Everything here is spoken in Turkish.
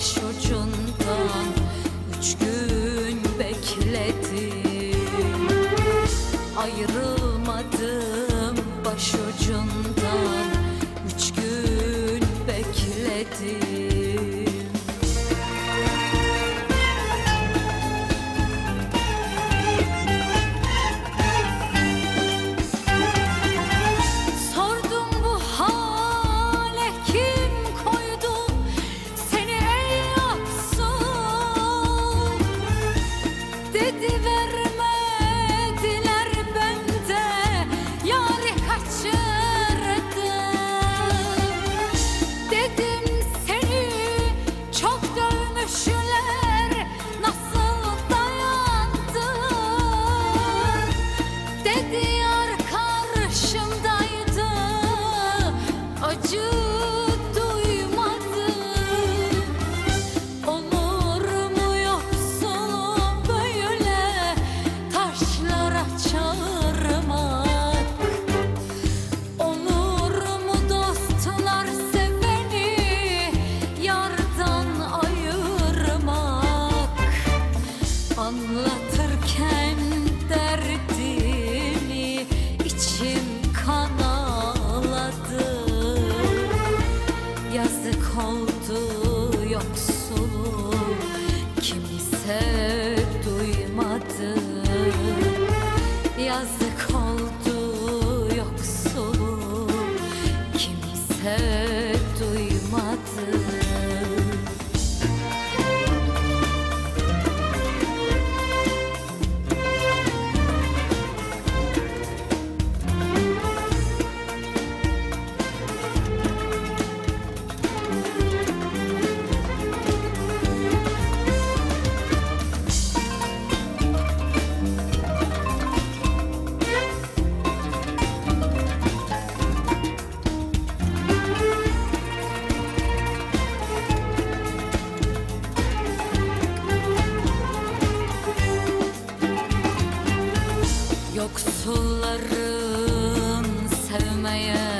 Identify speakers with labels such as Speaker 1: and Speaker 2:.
Speaker 1: başucundan üç gün bekledim. Ayrılmadım başucundan yazdık oldu. Yoksulların sevmeye